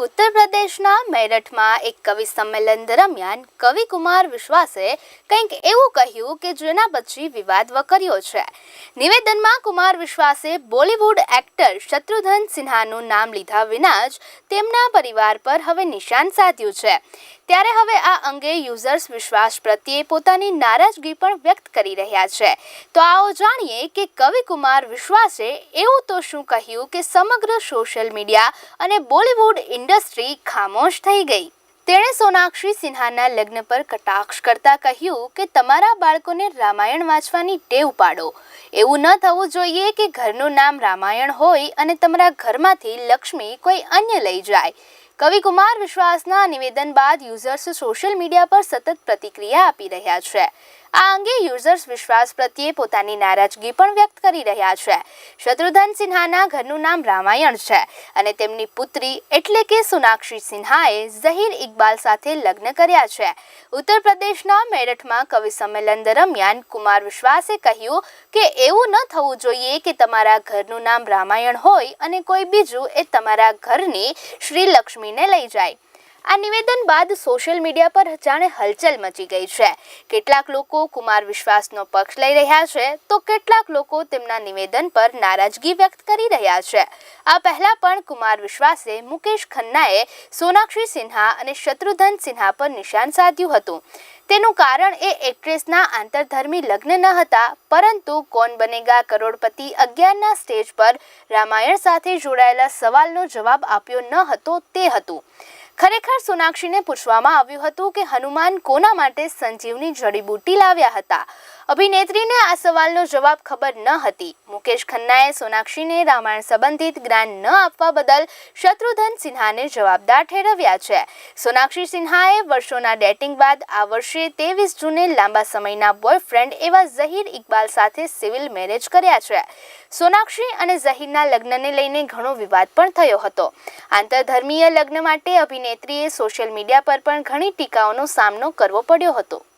ઉત્તર પ્રદેશના મેરઠમાં એક કવિ સંમેલન દરમિયાન કવિ કુમાર વિશ્વાસે કંઈક એવું કહ્યું કે જેના પછી વિવાદ વકર્યો છે. નિવેદનમાં કુમાર વિશ્વાસે બોલિવૂડ એક્ટર શત્રુઘ્ન સિન્હાનું નામ લીધા વિના જ તેમના પરિવાર પર હવે નિશાન સાધ્યું છે. ત્યારે હવે આ અંગે યુઝર્સ વિશ્વાસ પ્રત્યે પોતાની નારાજગી પણ વ્યક્ત કરી રહ્યા છે. તો આવો જાણીએ કે કવિ કુમાર વિશ્વાસે એવું તો શું કહ્યું કે સમગ્ર સોશિયલ મીડિયા અને બોલિવૂડ ઇન્ડસ્ટ્રી ખામોશ થઈ ગઈ? તેણે સોનાક્ષી સિન્હાના લગ્ન પર કટાક્ષ કરતા કહ્યું કે તમારા બાળકોને રામાયણ વાંચવાની ટેવ પાડો. એવું ન થવું જોઈએ કે ઘરનું નામ રામાયણ હોય અને તમારા ઘરમાંથી લક્ષ્મી કોઈ અન્ય લઈ જાય. કવિ કુમાર વિશ્વાસના નિવેદન બાદ યુઝર્સ સોશિયલ મીડિયા પર સતત પ્રતિક્રિયા આપી રહ્યા છે. આ અંગે યુઝર્સ વિશ્વાસ પ્રત્યે પોતાની નારાજગી પણ વ્યક્ત કરી રહ્યા છે. શત્રુઘ્ન સિન્હાના ઘરનું નામ રામાયણ છે અને તેમની પુત્રી એટલે કે સોનાક્ષી સિન્હાએ ઝહીર ઇકબાલ સાથે લગ્ન કર્યા છે. ઉત્તર પ્રદેશના મેરઠમાં કવિ સંમેલન દરમિયાન કુમાર વિશ્વાસે કહ્યું કે એવું ન થવું જોઈએ કે તમારા ઘરનું નામ રામાયણ હોય અને કોઈ બીજું એ તમારા ઘરની શ્રી લક્ષ્મીને લઈ જાય. આ નિવેદન બાદ સોશિયલ મીડિયા પર જાણે હલચલ મચી ગઈ છે. કેટલાક લોકો કુમાર વિશ્વાસનો પક્ષ લઈ રહ્યા છે, તો કેટલાક લોકો તેમના નિવેદન પર નારાજગી વ્યક્ત કરી રહ્યા છે. આ પહેલા પણ કુમાર વિશ્વાસે મુકેશ ખન્નાએ સોનાક્ષી સિન્હા અને શત્રુઘ્ન સિન્હા પર નિશાન સાધ્યું હતું. તેનું કારણ એ એક્ટ્રેસના આંતરધર્મી લગ્ન ન હતા, પરંતુ કોણ બનેગા કરોડપતિ અગિયારના સ્ટેજ પર રામાયણ સાથે જોડાયેલા સવાલનો જવાબ આપ્યો ન હતો તે હતું. ખરેખર સોનાક્ષીને પૂછવામાં આવ્યું હતું કે હનુમાન કોના માટે સંજીવની જડીબુટ્ટી લાવ્યા હતા? અભિનેત્રીને આ સવાલનો જવાબ ખબર ન હતી. મુકેશ ખન્નાએ સોનાક્ષીને રામાયણ સંબંધિત જ્ઞાન ન આપવા બદલ શત્રુઘ્ન સિન્હાને જવાબદાર ઠેરવ્યા છે. સોનાક્ષી સિન્હાએ વર્ષોના ડેટિંગ બાદ આ વર્ષે ત્રેવીસ જૂને લાંબા સમયના બોયફ્રેન્ડ એવા ઝહીર ઇકબાલ સાથે સિવિલ મેરેજ કર્યા છે. સોનાક્ષી અને ઝહીરના લગ્નને લઈને ઘણો વિવાદ પણ થયો હતો. આંતરધર્મીય લગ્ન માટે અભિનેત્રીએ સોશિયલ મીડિયા પર પણ ઘણી ટીકાઓનો સામનો કરવો પડ્યો હતો.